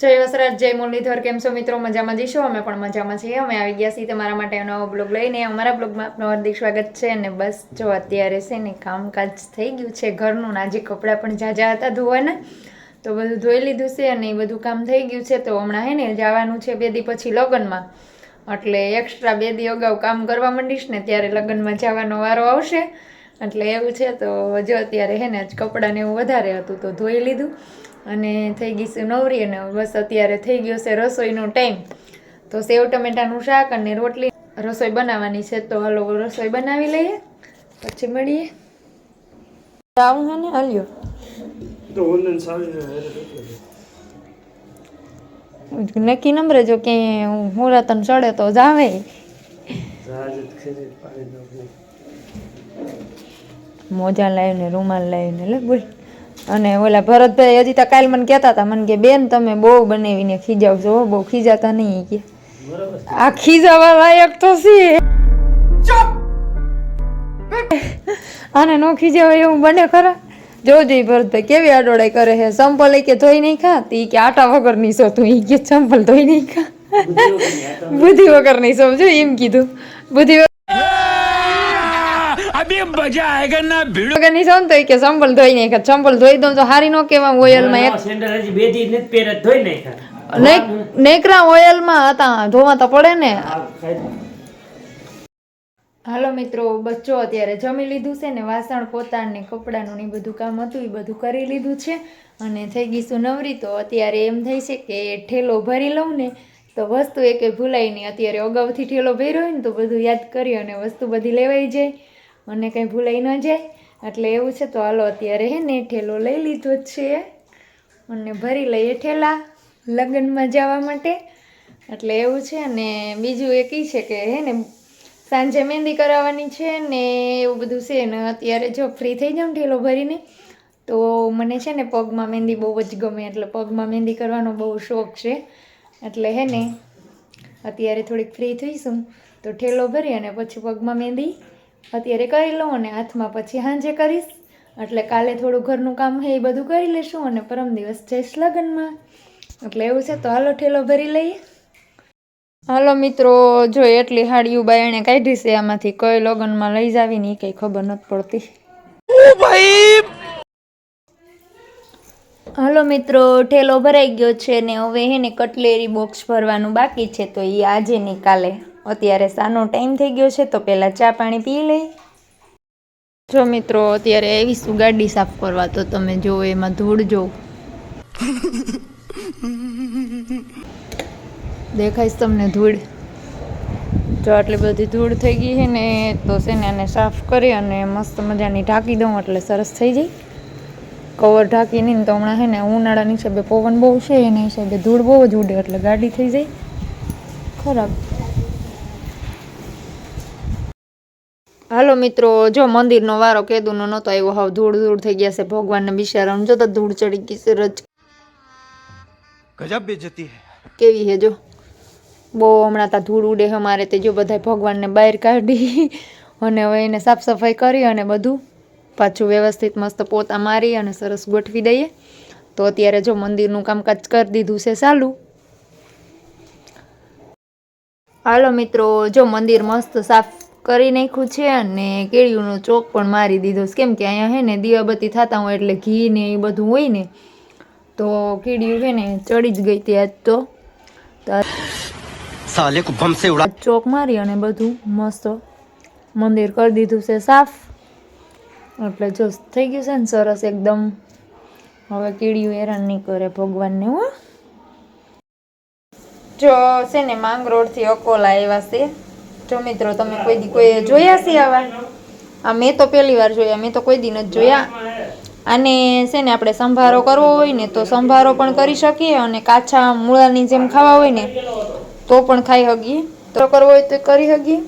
જય વસરાજ જય મુરલીધર કેમ છો મિત્રો? મજામાં જઈશું અમે પણ મજામાં છીએ. અમે આવી ગયા છીએ તમારા માટે નવો બ્લોગ લઈને. અમારા બ્લોગમાં આપનું હાર્દિક સ્વાગત છે અને બસ જો અત્યારે છે ને કામકાજ થઈ ગયું છે. ઘરનું નાજી કપડાં પણ ઝાઝા હતા ધોવાના. તો બધું ધોઈ લીધું છે અને એ બધું કામ થઈ ગયું છે. તો હમણાં હે ને જવાનું છે બે દી પછી લગ્નમાં. એટલે એક્સ્ટ્રા બે દી અગાઉ કામ કરવા માંડીશ ને ત્યારે લગ્નમાં જવાનો વારો આવશે. એટલે એવું છે. તો જો અત્યારે હે ને જ કપડાને એવું વધારે હતું તો ધોઈ લીધું. અને થઈ ગઈ છે નવરી અને બસ અત્યારે થઈ ગયો છે રસોઈનો ટાઈમ. તો સેવ ટમેટાનું શાક અને રોટલી. રસોઈ બનાવવાની છે તો હાલો રસોઈ બનાવી લઈએ પછી મળીએ. આવું હે ને હલ્યો. નક્કી નંબર જો કે મુહૂર્તન ચડે તો જાવે. મોજા લાવીને રૂમાલ લાવીને લે બોલ. અને ઓલા ભરતભાઈ હજી તો કાલ મને કહેતા હતા મને કે બેન તમે બહુ બનાવીને ખીજાવ છો બહુ ખીજાતા નહીં કે. આ ખીજાવા લાયક તો છે આને નો ખીજાવાય એવું બને ખરા? જોજો ભરતભાઈ કેવી આડોડાઈ કરે છે? સંપલ કે ધોઈ નહીં ખા તી કે આટા વગર નહીં સો તું ઈ કે સંપલ ધોઈ નહીં ખા બુદ્ધિ વગર. નહીં સમજો એમ કીધું. બુદ્ધિ હારી નો કેવા નેકરા ઓઇલ ધોવા પડે ને. હાલો મિત્રો બચ્ચો અત્યારે જમી લીધું છે ને વાસણ પોતાને કપડાનું ને બધું કામ હતું એ બધું કરી લીધું છે. અને થઈ ગઈશું નવરી તો અત્યારે એમ થઈ છે કે ઠેલો ભરી લઉં ને તો વસ્તુ એકે ભૂલાય નહીં. અત્યારે અગાઉથી ઠેલો ભર્યો હોય ને તો બધું યાદ કરી અને વસ્તુ બધી લેવાઈ જાય. અને કંઈ ભૂલાઈ ન જાય. એટલે એવું છે તો હાલો અત્યારે હે ને ઠેલો લઈ લીધો છે. અને ભરી લઈએ ઠેલા લગ્નમાં જવા માટે. એટલે એવું છે અને બીજું એક ઈ છે કે હે ને સાંજે મહેંદી કરાવવાની છે ને એવું બધું છે ને અત્યારે જો ફ્રી થઈ જાઉં ઠેલો ભરીને, તો મને છે ને પગમાં મહેંદી બહુ જ ગમે. એટલે પગમાં મહેંદી કરવાનો બહુ શોખ છે. એટલે હે ને અત્યારે થોડીક ફ્રી થઈશું. તો ઠેલો ભરી અને પછી પગમાં મહેંદી અત્યારે કરી લઉં અને હાથમાં પછી સાંજે કરીશ. એટલે કાલે થોડું ઘરનું કામ છે એ બધું કરી લઈશું અને પરમ દિવસ જઈશ લગ્નમાં. એટલે એવું છે તો હાલો ઠેલો ભરી લઈએ. હાલો મિત્રો જો એટલી હાડીયું બાયણે કાઢી છે આમાંથી કઈ લગ્નમાં લઈ જાવી ને એ કઈ ખબર નથી પડતી. હાલો મિત્રો ઠેલો ભરાઈ ગયો છે ને હવે હે ને કટલેરી બોક્સ ભરવાનું બાકી છે તો એ આજે ને કાલે. અત્યારે સાનો ટાઈમ થઈ ગયો છે, તો પહેલાં ચા પાણી પી લઈ. જો મિત્રો, અત્યારે આવીશું ગાડી સાફ કરવા, તો તમે જો એમાં ધૂળ જો. દેખાઈશ તમને ધૂળ. જો આટલી બધી ધૂળ થઈ ગઈ છે ને, તો છે ને આને સાફ કરી અને મસ્ત મજાની ઢાંકી દઉં, એટલે સરસ થઈ જાય. કવર ઢાંકી નહીં તો હમણાં છે ને, ઉનાળાની હિસાબે પવન બહુ છે, એના હિસાબે ધૂળ બહુ જ ઉડે, એટલે ગાડી થઈ જાય. ખરાબ. હાલો મિત્રો જો મંદિરનો વારો કેદુનો નહોતો આવ્યો હાવ ધૂળ ધૂળ થઈ ગયા છે ભગવાનને બિચારાનું. જો તો ધૂળ ચડી ગઈ છે રજ ગજબ બેજતી કેવી હે જો? બહુ હમણાં તા ધૂળ ઉડે અમારે તે જો બધા ભગવાનને બહાર કાઢી. અને હવે એને સાફ સફાઈ કરી અને બધું પાછું વ્યવસ્થિત મસ્ત પોતા મારી અને સરસ ગોઠવી દઈએ. તો અત્યારે જો મંદિરનું કામકાજ કરી દીધું છે ચાલુ. હાલો મિત્રો જો મંદિર મસ્ત સાફ કરી નાખ્યું છે અને કેળીઓનો ચોક પણ મારી દીધો છે. કેમ કે અહીંયા હે ને દીવાબત્તી થતા હોય એટલે ઘી ને એ બધું હોય ને તો કીડીયું છે ને ચડી જ ગઈ હતી આજ તો. ચોક મારી અને બધું મસ્ત મંદિર કરી દીધું છે સાફ. એટલે જો થઈ ગયું છે ને સરસ એકદમ. હવે કીડીયું હેરાન નહીં કરે ભગવાનને હું. જો છે ને માંગરોળથી અકોલા આવ્યા છે. જો મિત્રો, તમે કોઈ દી કોઈ જોયા છે આવા? આ મેં તો પહેલી વાર જોયા, મેં તો કોઈ દી નથી જોયા. આને છે ને, આપણે સંભારો કરવો હોય ને, તો સંભારો પણ કરી શકીએ અને કાચા મૂળાની જેમ ખાવા હોય ને, તો પણ ખાઈ શકીએ. તો કરવો હોય તો કરી શકીએ.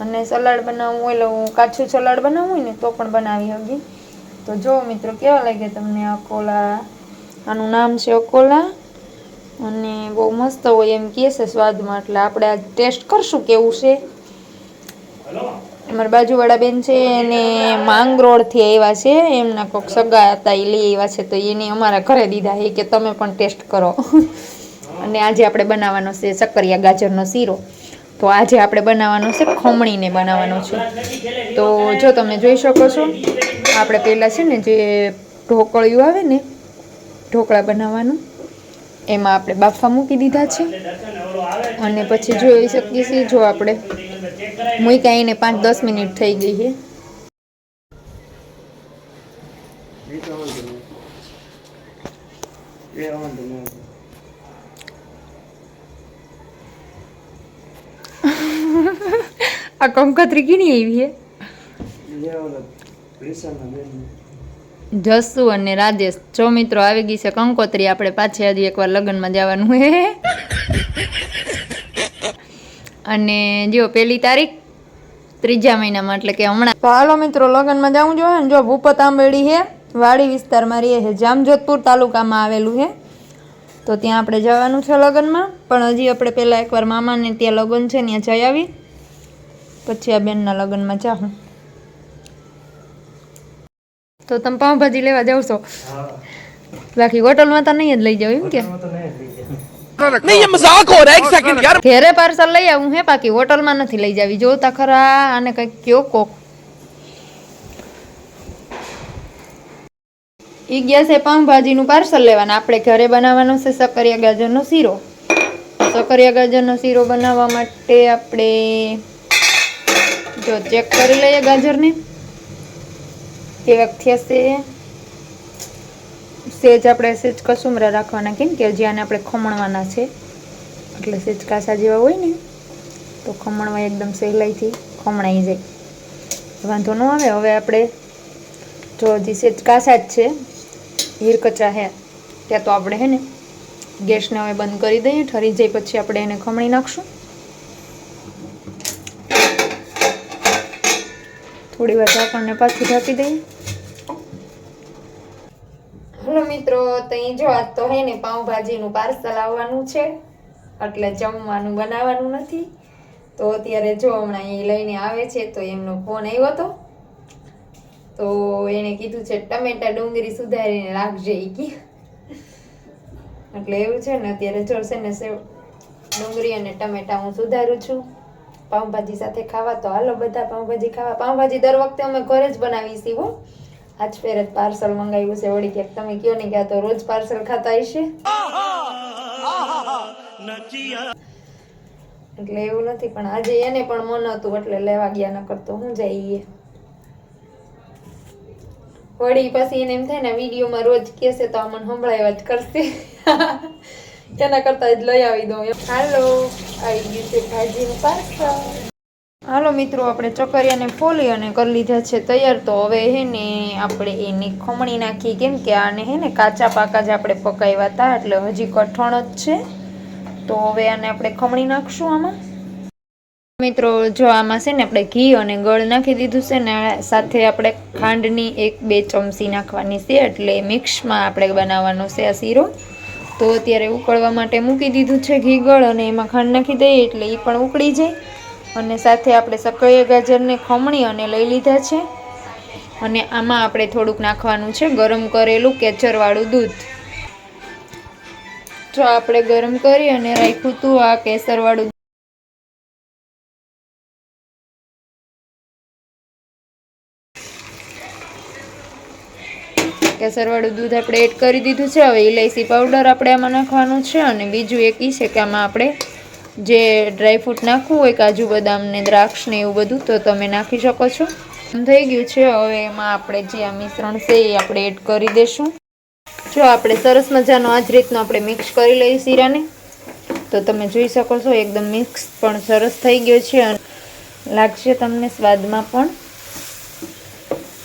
અને સલાડ બનાવવું એટલે કાચું સલાડ બનાવવું હોય ને, તો પણ બનાવી હગી તો જો મિત્રો, કેવા લાગે તમને અકોલા આનું નામ છે અકોલા અને બહુ મસ્ત હોય એમ કહે છે સ્વાદમાં. એટલે આપણે આ ટેસ્ટ કરશું કેવું છે. અમારા બાજુવાળા બેન છે એને માંગરોળથી આવ્યા છે. એમના કોઈક સગા હતા એ લઈ આવ્યા છે. તો એને અમારા ઘરે દીધા એ કે તમે પણ ટેસ્ટ કરો. અને આજે આપણે બનાવવાનો છે સક્કરિયા ગાજરનો શીરો. તો આજે આપણે બનાવવાનો છે ખમણીને બનાવવાનો છે. તો જો તમે જોઈ શકો છો, આપણે પહેલાં છે ને જે ઢોકળિયું આવે ને, ઢોકળા બનાવવાનું એમાં આપણે બાફા મૂકી દીધા છે. અને પછી જોઈ શકીએ છીએ જો આપણે મૂક્યા એને પાંચ દસ મિનિટ થઈ ગઈ છે. આ કંકતરી કીની આવી છે એ ઓલો વિશાલના બેન જસુ અને રાજેશ. જો મિત્રો આવી ગઈ છે કંકોત્રી, આપણે પાછી હજી એકવાર લગ્નમાં જવાનું હે. અને જો પેલી તારીખ ત્રીજા મહિનામાં, એટલે કે હમણાં. તો હાલો મિત્રો, લગ્નમાં જવું જોઈએ ને, જો ભૂપત આંબેડી છે વાડી વિસ્તારમાં રહીએ છે, જામજોધપુર તાલુકામાં આવેલું છે તો ત્યાં આપણે જવાનું છે લગ્નમાં, પણ હજી આપણે પહેલાં એકવાર મામાને ત્યાં લગ્ન છે ત્યાં જઈ આવી. પછી આ બેનના લગ્નમાં જાઉં તો તમે પાઉંભાજી લેવા જાવ છો? બાકી હોટલમાં તો નહીં જ લઈ જાવ એમ કે. ઘેરે પાર્સલ લઈ આવું હે બાકી હોટલમાં નથી લઈ જાવી. જોતા ખરા અને કંઈક કયો કોક ઈ ગયા છે પાઉંભાજીનું પાર્સલ લેવાના. આપણે ઘરે બનાવવાનો છે સકરિયા ગાજરનો શીરો. સકરિયા ગાજરનો શીરો બનાવવા માટે આપણે જો ચેક કરી લઈએ ગાજરને. કેવાક હશે, સેજ આપણે સેજ કસુમરા રાખવાના કેમ કે હજી આને આપણે ખમણવાના છે. એટલે સેજ કાસા જેવા હોય ને, તો ખમણવા એકદમ સહેલાઈથી ખમણાઈ જાય. વાંધો ન આવે, હવે આપણે જો હજી સેજ કાસા જ છે હીર કચા હે, ત્યાં તો આપણે હે ને ગેસને હવે બંધ કરી દઈએ, ઠરી જાય પછી આપણે એને ખમણી નાખશું. થોડી વાર ઢાંકણને પાછું ઢાંકી દઈએ. હલો મિત્રો તો એ જો આજ તો હે ને પાઉંભાજીનું પાર્સલ આવવાનું છે, એટલે જમવાનું બનાવવાનું નથી. તો અત્યારે જો હમણાં એ લઈને આવે છે તો એમનો ફોન આવ્યો હતો તો એણે કીધું છે ટમેટા ડુંગળી સુધારીને રાખજે એ કી. એટલે એવું છે ને અત્યારે જો છે ને સેવ, ડુંગળી અને ટમેટા હું સુધારું છું. પાઉંભાજી સાથે ખાવા તો હાલો બધા પાઉંભાજી ખાવા. પાઉંભાજી દર વખતે અમે ઘરે જ બનાવી છીએ આજ ફેર જ પાર્સલ મંગાવ્યું છે. વળી ક્યાંક તમે કયો ને કે તો રોજ પાર્સલ ખાતા હશે. એટલે એવું નથી, પણ આજે એને પણ મન હતું, એટલે લેવા ગયા ન કરતો હું જઈએ. વળી પછી એને એમ થાય ને, વિડીયોમાં રોજ કહેશે તો અમને મને સંભળાવ્યા જ કરશે. એના કરતા જ લઈ આવી દઉં હાલો, આવી ગયું છે ભાજીનું પાર્સલ. હાલો મિત્રો, આપણે ચકરિયાને ફોલી અને કરી લીધા છે તૈયાર. તો હવે હે ને આપણે એની ખમણી નાખી કેમ કે આને હે ને કાચા પાકા જ આપણે પકાવ્યા હતા, એટલે હજી કઠણ જ છે. તો હવે આને આપણે ખમણી નાખશું આમાં. મિત્રો, જો આમાં છે ને આપણે ઘી અને ગળ નાખી દીધું છે ને, સાથે આપણે ખાંડની એક બે ચમચી નાખવાની છે, એટલે મિક્સમાં આપણે બનાવવાનો છે આ શીરો. તો અત્યારે ઉકળવા માટે મૂકી દીધું છે ઘી ગળ અને એમાં ખાંડ નાખી દઈએ, એટલે એ પણ ઉકળી જાય. અને સાથે આપણે સકૈયા ગાજરને ખમણી અને લઈ લીધા છે. અને આમાં આપણે થોડુંક નાખવાનું છે ગરમ કરેલું કેચરવાળું દૂધ. જો આપણે ગરમ કરી અને રાખ્યું હતું આ કેસરવાળું કેસરવાળું દૂધ આપણે એડ કરી દીધું છે. હવે ઇલાયચી પાવડર આપણે આમાં નાખવાનું છે અને બીજું એક ઈ છે કે આમાં આપણે જે ડ્રાયફ્રૂટ નાખવું હોય, કાજુ બદામ ને દ્રાક્ષ ને એવું બધું, તો તમે નાખી શકો છો. થઈ ગયું છે. હવે એમાં આપણે જે આ મિશ્રણ છે, એ આપણે એડ કરી દઈશું જો આપણે સરસ મજાનો આ જ રીતનો આપણે મિક્સ કરી લઈએ શીરાને, તો તમે જોઈ શકો છો, એકદમ મિક્સ પણ સરસ થઈ ગયો છે અને લાગશે તમને સ્વાદમાં પણ.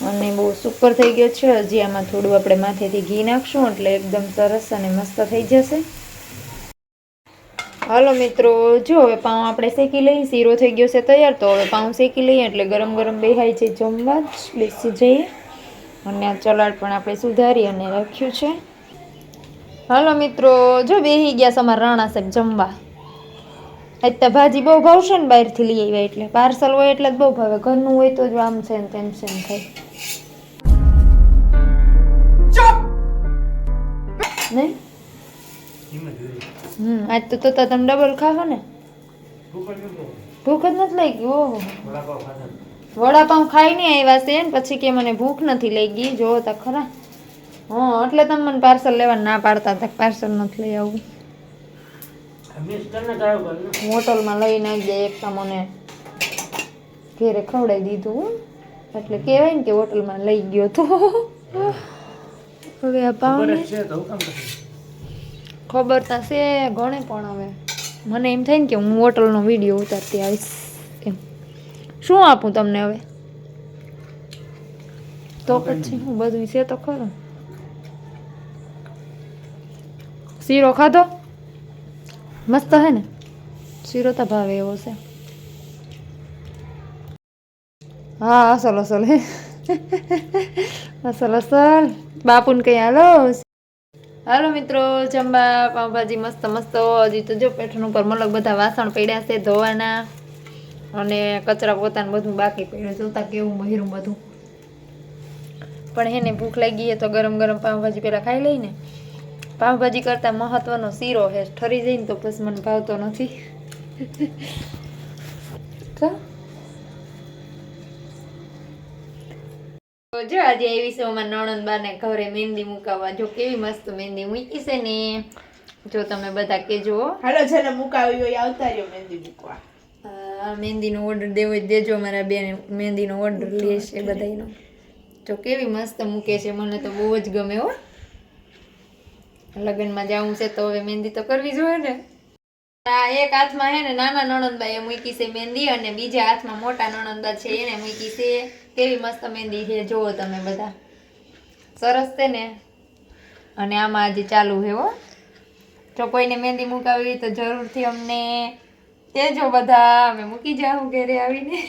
અને બહુ સુપર થઈ ગયો છે. હજી આમાં થોડું આપણે માથેથી ઘી નાખશું, એટલે એકદમ સરસ અને મસ્ત થઈ જશે. હાલો મિત્રો જો હવે પાઉં આપણે શેકી લઈએ શીરો થઈ ગયો છે તૈયાર તો હવે પાઉં શેકી લઈએ એટલે ગરમ ગરમ બેહાય છે જમવા જ બેસી જઈએ. અને આ ચલાડ પણ આપણે સુધારી અને રાખ્યું છે. હાલો મિત્રો જો બેહી ગયા છે અમારા રાણા સાહેબ જમવા. આજ તો ભાજી બહુ ભાવશે ને બહારથી લઈ આવ્યા એટલે. પાર્સલ હોય એટલે જ બહુ ભાવે ઘરનું હોય તો જ આમ છે ને તેમ છે ને થાય. નહીં? હમ આજ તો તો તમે ડબલ ખાવો ને? ભૂખ જ નથી લાગી ઓહો. વડાપાઉં ખાઈને આવ્યા છે ને પછી કે મને ભૂખ નથી લાગી જો તો ખરા. હા એટલે તમે મને પાર્સલ લેવા ના પાડતા હતા પાર્સલ નથી લઈ આવું. હોટલમાં લઈને આવી જાય એક તમને ઘેરે ખવડાવી દીધું. એટલે કહેવાય ને કે હોટલમાં લઈ ગયો તો. હવે આ પાઉને? ખબર થશે ઘણે પણ હવે. મને એમ થાય ને કે હું હોટલનો વીડિયો ઉતારતી આવીશ. એમ. શું આપું તમને હવે? તો પછી હું બધું છે તો ખરું. શીરો ખાધો? મસ્ત હે ને? શીરો તો ભાવે એવો છે. હા અસલ અસલ હે. અસલ અસલ. બાપુને કઈ હાલો. હાલો મિત્રો, જમવા, પાઉંભાજી મસ્ત મસ્ત. હજી તો જો પેઠનું ઉપર મલક બધા વાસણ પડ્યા છે, ધોવાના. અને કચરા પોતાનું બધું બાકી પડ્યું જોતા કેવું મહેરું બધું. પણ હેને ભૂખ લાગી ગઈ તો ગરમ ગરમ પાઉંભાજી પહેલાં ખાઈ લઈને પાઉંભાજી કરતાં મહત્વનો શીરો હે, ઠરી જઈને તો પછી ભાવતો નથી. કા? તો જો આજે એવી છે અમારા નણંદ બાને ઘરે મહેંદી મુકાવવા. જો કેવી મસ્ત મહેંદી મૂકી છે ને. જો તમે બધા કેજો હાલો છે ને મુકાવી હોય આવતા રહ્યો મહેંદી મૂકવા. મહેંદીનો ઓર્ડર દેવો જ દેજો. મારા બેન મહેંદીનો ઓર્ડર લેશે બધાનો જો કેવી મસ્ત મૂકે છે મને તો બહુ જ ગમે હો. લગ્નમાં જવું છે તો હવે મહેંદી તો કરવી જોઈએ ને. આ એક હાથમાં હે ને નાના એ મૂકી છે મહેંદી અને બીજા હાથમાં મોટા નણંદબા છે એને મૂકી છે. કેવી મસ્ત મહેંદી છે, જુઓ તમે બધા. સરસ છે ને? અને આમાં આજે ચાલુ છે હો. જો કોઈને મહેંદી મુકાવી તો જરૂરથી અમને કહેજો બધા. અમે મૂકી જાઉં ઘેરે આવીને.